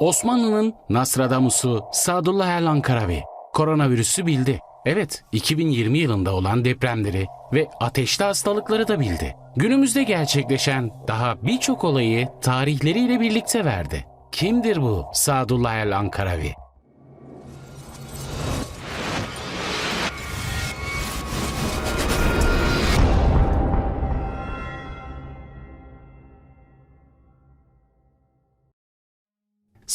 Osmanlı'nın Nostradamus'u Sadullah El Ankaravi koronavirüsü bildi. Evet, 2020 yılında olan depremleri ve ateşli hastalıkları da bildi. Günümüzde gerçekleşen daha birçok olayı tarihleriyle birlikte verdi. Kimdir bu Sadullah El Ankaravi?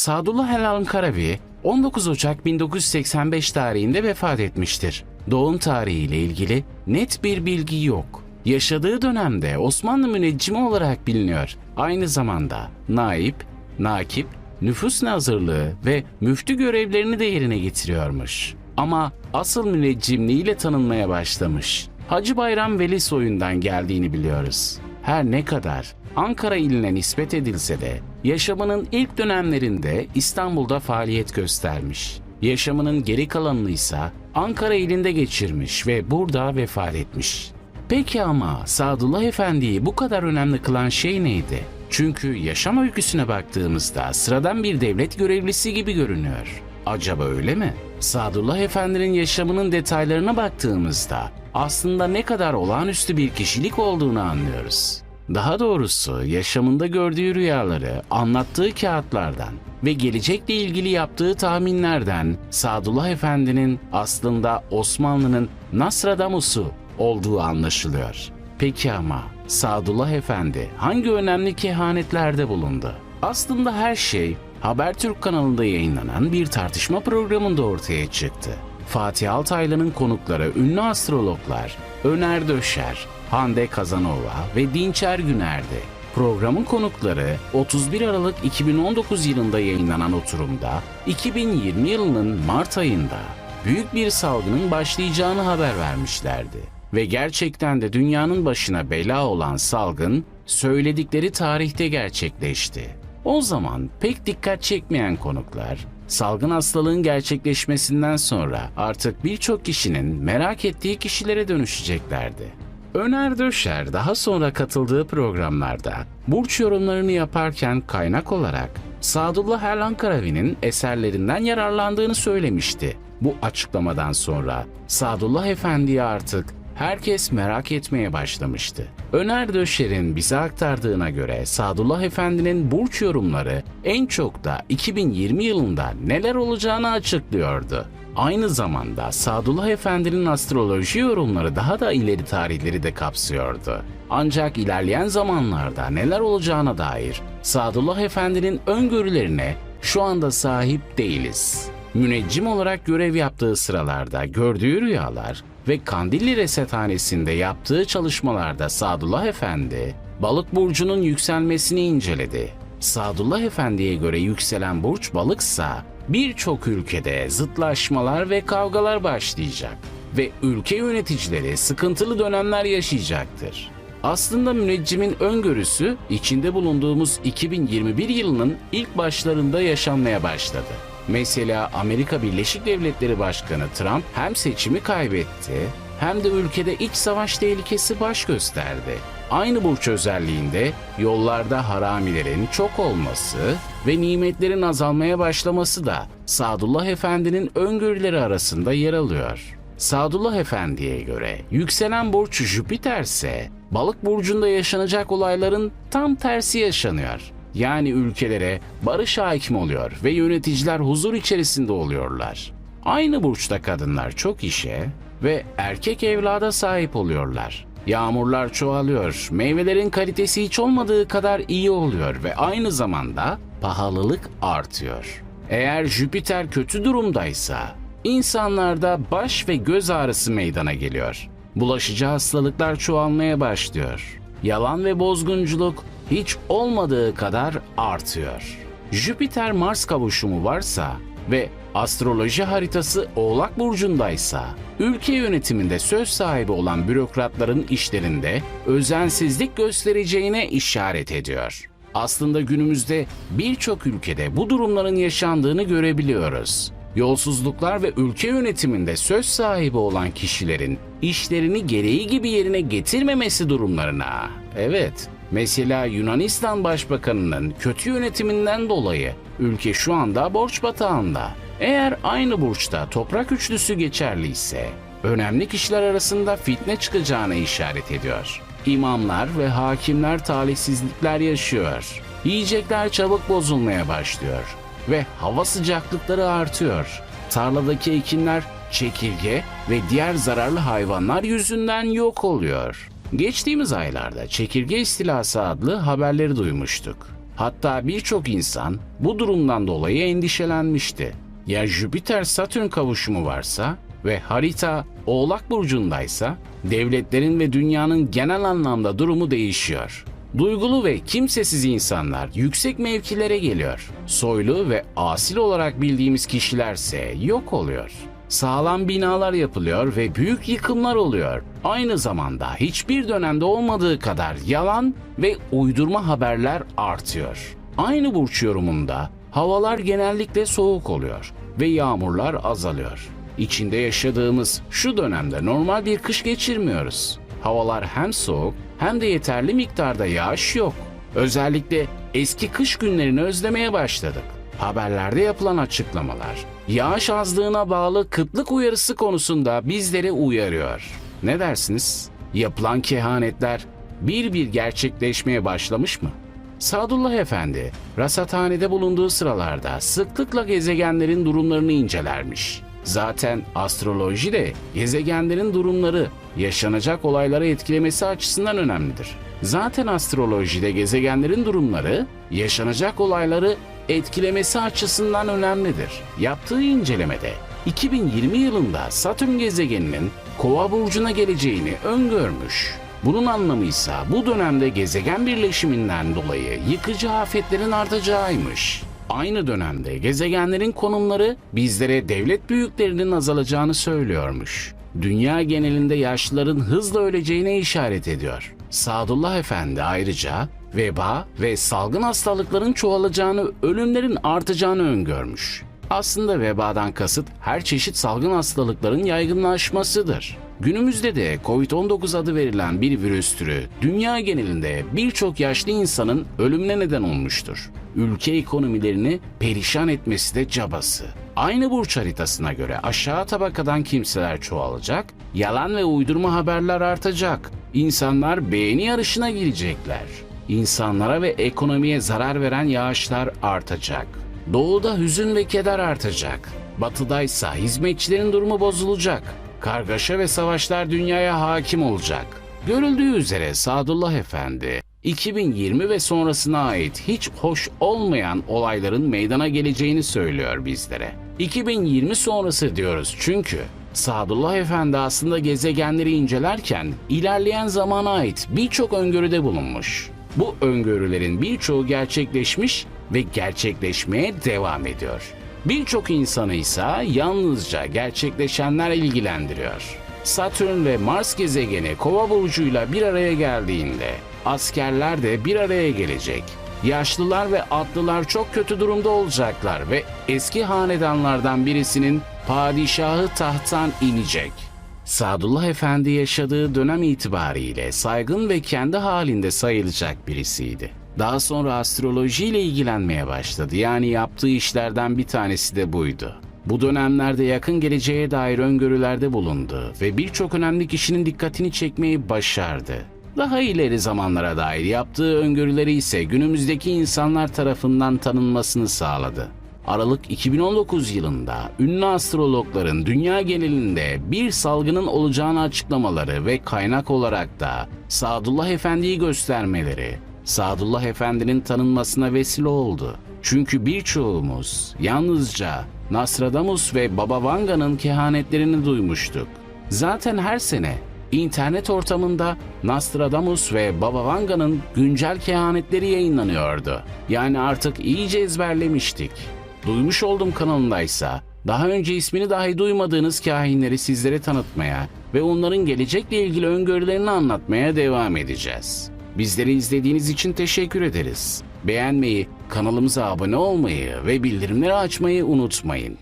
Sadullah El Ankaravi 19 Ocak 1985 tarihinde vefat etmiştir. Doğum tarihiyle ilgili net bir bilgi yok. Yaşadığı dönemde Osmanlı müneccimi olarak biliniyor. Aynı zamanda naip, nakip, nüfus nazırlığı ve müftü görevlerini de yerine getiriyormuş. Ama asıl müneccimliğiyle tanınmaya başlamış. Hacı Bayram Veli soyundan geldiğini biliyoruz. Her ne kadar Ankara iline nispet edilse de yaşamının ilk dönemlerinde İstanbul'da faaliyet göstermiş. Yaşamının geri kalanını ise Ankara ilinde geçirmiş ve burada vefat etmiş. Peki ama Sadullah Efendi'yi bu kadar önemli kılan şey neydi? Çünkü yaşam öyküsüne baktığımızda sıradan bir devlet görevlisi gibi görünüyor. Acaba öyle mi? Sadullah Efendi'nin yaşamının detaylarına baktığımızda aslında ne kadar olağanüstü bir kişilik olduğunu anlıyoruz. Daha doğrusu yaşamında gördüğü rüyaları anlattığı kağıtlardan ve gelecekle ilgili yaptığı tahminlerden Sadullah Efendi'nin aslında Osmanlı'nın Nostradamus'u olduğu anlaşılıyor. Peki ama Sadullah Efendi hangi önemli kehanetlerde bulundu? Aslında her şey Habertürk kanalında yayınlanan bir tartışma programında ortaya çıktı. Fatih Altaylı'nın konukları ünlü astrologlar Öner Döşer, Hande Kazanova ve Dinçer Güner'di. Programın konukları 31 Aralık 2019 yılında yayınlanan oturumda 2020 yılının Mart ayında büyük bir salgının başlayacağını haber vermişlerdi. Ve gerçekten de dünyanın başına bela olan salgın söyledikleri tarihte gerçekleşti. O zaman pek dikkat çekmeyen konuklar, salgın hastalığın gerçekleşmesinden sonra artık birçok kişinin merak ettiği kişilere dönüşeceklerdi. Öner Döşer daha sonra katıldığı programlarda burç yorumlarını yaparken kaynak olarak Sadullah Erlan Karavi'nin eserlerinden yararlandığını söylemişti. Bu açıklamadan sonra Sadullah Efendi'yi artık herkes merak etmeye başlamıştı. Öner Döşer'in bize aktardığına göre Sadullah Efendi'nin burç yorumları en çok da 2020 yılında neler olacağını açıklıyordu. Aynı zamanda Sadullah Efendi'nin astroloji yorumları daha da ileri tarihleri de kapsıyordu. Ancak ilerleyen zamanlarda neler olacağına dair Sadullah Efendi'nin öngörülerine şu anda sahip değiliz. Müneccim olarak görev yaptığı sıralarda gördüğü rüyalar ve Kandilli Resethanesi'nde yaptığı çalışmalarda Sadullah Efendi, balık burcunun yükselmesini inceledi. Sadullah Efendi'ye göre yükselen burç balıksa birçok ülkede zıtlaşmalar ve kavgalar başlayacak ve ülke yöneticileri sıkıntılı dönemler yaşayacaktır. Aslında müneccimin öngörüsü içinde bulunduğumuz 2021 yılının ilk başlarında yaşanmaya başladı. Mesela Amerika Birleşik Devletleri Başkanı Trump hem seçimi kaybetti hem de ülkede iç savaş tehlikesi baş gösterdi. Aynı burç özelliğinde yollarda haramilerin çok olması ve nimetlerin azalmaya başlaması da Sadullah Efendi'nin öngörüleri arasında yer alıyor. Sadullah Efendi'ye göre yükselen burç Jüpiter ise balık burcunda yaşanacak olayların tam tersi yaşanıyor. Yani ülkelere barış hakim oluyor ve yöneticiler huzur içerisinde oluyorlar. Aynı burçta kadınlar çok işe ve erkek evlada sahip oluyorlar. Yağmurlar çoğalıyor, meyvelerin kalitesi hiç olmadığı kadar iyi oluyor ve aynı zamanda pahalılık artıyor. Eğer Jüpiter kötü durumdaysa insanlarda baş ve göz ağrısı meydana geliyor. Bulaşıcı hastalıklar çoğalmaya başlıyor. Yalan ve bozgunculuk hiç olmadığı kadar artıyor. Jüpiter Mars kavuşumu varsa ve astroloji haritası Oğlak burcundaysa ülke yönetiminde söz sahibi olan bürokratların işlerinde özensizlik göstereceğine işaret ediyor. Aslında günümüzde birçok ülkede bu durumların yaşandığını görebiliyoruz. Yolsuzluklar ve ülke yönetiminde söz sahibi olan kişilerin işlerini gereği gibi yerine getirmemesi durumlarına. Evet, mesela Yunanistan Başbakanı'nın kötü yönetiminden dolayı Ülke şu anda borç batağında. Eğer aynı burçta toprak üçlüsü geçerliyse önemli kişiler arasında fitne çıkacağına işaret ediyor. İmamlar ve hakimler talihsizlikler yaşıyor. Yiyecekler çabuk bozulmaya başlıyor ve hava sıcaklıkları artıyor. Tarladaki ekinler çekirge ve diğer zararlı hayvanlar yüzünden yok oluyor. Geçtiğimiz aylarda çekirge istilası adlı haberleri duymuştuk. Hatta birçok insan bu durumdan dolayı endişelenmişti. Ya Jüpiter Satürn kavuşumu varsa ve harita Oğlak burcundaysa devletlerin ve dünyanın genel anlamda durumu değişiyor. Duygulu ve kimsesiz insanlar yüksek mevkilere geliyor. Soylu ve asil olarak bildiğimiz kişilerse yok oluyor. Sağlam binalar yapılıyor ve büyük yıkımlar oluyor. Aynı zamanda hiçbir dönemde olmadığı kadar yalan ve uydurma haberler artıyor. Aynı burç yorumunda havalar genellikle soğuk oluyor ve yağmurlar azalıyor. İçinde yaşadığımız şu dönemde normal bir kış geçirmiyoruz. Havalar hem soğuk hem de yeterli miktarda yağış yok. Özellikle eski kış günlerini özlemeye başladık. Haberlerde yapılan açıklamalar, yağış azlığına bağlı kıtlık uyarısı konusunda bizleri uyarıyor. Ne dersiniz? Yapılan kehanetler bir bir gerçekleşmeye başlamış mı? Sadullah Efendi, rasathanede bulunduğu sıralarda sıklıkla gezegenlerin durumlarını incelermiş. Zaten astroloji de gezegenlerin durumları yaşanacak olayları etkilemesi açısından önemlidir. Zaten astrolojide gezegenlerin durumları yaşanacak olayları etkilemesi açısından önemlidir. Yaptığı incelemede 2020 yılında Satürn gezegeninin Kova burcuna geleceğini öngörmüş. Bunun anlamı ise bu dönemde gezegen birleşiminden dolayı yıkıcı afetlerin artacağıymış. Aynı dönemde gezegenlerin konumları bizlere devlet büyüklerinin azalacağını söylüyormuş. Dünya genelinde yaşlıların hızla öleceğine işaret ediyor. Sadullah Efendi ayrıca veba ve salgın hastalıkların çoğalacağını, ölümlerin artacağını öngörmüş. Aslında vebadan kasıt her çeşit salgın hastalıkların yaygınlaşmasıdır. Günümüzde de Covid-19 adı verilen bir virüs türü dünya genelinde birçok yaşlı insanın ölümüne neden olmuştur. Ülke ekonomilerini perişan etmesi de cabası. Aynı burç haritasına göre aşağı tabakadan kimseler çoğalacak, yalan ve uydurma haberler artacak. İnsanlar beğeni yarışına girecekler. İnsanlara ve ekonomiye zarar veren yağışlar artacak. Doğuda hüzün ve keder artacak. Batıdaysa hizmetçilerin durumu bozulacak. Kargaşa ve savaşlar dünyaya hakim olacak. Görüldüğü üzere Sadullah Efendi, 2020 ve sonrasına ait hiç hoş olmayan olayların meydana geleceğini söylüyor bizlere. 2020 sonrası diyoruz çünkü Sadullah Efendi aslında gezegenleri incelerken ilerleyen zamana ait birçok öngörüde bulunmuş. Bu öngörülerin birçoğu gerçekleşmiş ve gerçekleşmeye devam ediyor. Birçok insanı ise yalnızca gerçekleşenler ilgilendiriyor. Satürn ve Mars gezegeni Kova burcuyla bir araya geldiğinde askerler de bir araya gelecek. Yaşlılar ve atlılar çok kötü durumda olacaklar ve eski hanedanlardan birisinin padişahı tahttan inecek. Sadullah Efendi yaşadığı dönem itibariyle saygın ve kendi halinde sayılacak birisiydi. Daha sonra astrolojiyle ilgilenmeye başladı. Yani yaptığı işlerden bir tanesi de buydu. Bu dönemlerde yakın geleceğe dair öngörülerde bulundu ve birçok önemli kişinin dikkatini çekmeyi başardı. Daha ileri zamanlara dair yaptığı öngörüleri ise günümüzdeki insanlar tarafından tanınmasını sağladı. Aralık 2019 yılında ünlü astrologların dünya genelinde bir salgının olacağını açıklamaları ve kaynak olarak da Sadullah Efendi'yi göstermeleri, Sadullah Efendi'nin tanınmasına vesile oldu. Çünkü birçoğumuz yalnızca Nostradamus ve Baba Vanga'nın kehanetlerini duymuştuk. Zaten her sene internet ortamında Nostradamus ve Baba Vanga'nın güncel kehanetleri yayınlanıyordu. Yani artık iyice ezberlemiştik. Duymuş olduğum kanalındaysa daha önce ismini dahi duymadığınız kahinleri sizlere tanıtmaya ve onların gelecekle ilgili öngörülerini anlatmaya devam edeceğiz. Bizleri izlediğiniz için teşekkür ederiz. Beğenmeyi, kanalımıza abone olmayı ve bildirimleri açmayı unutmayın.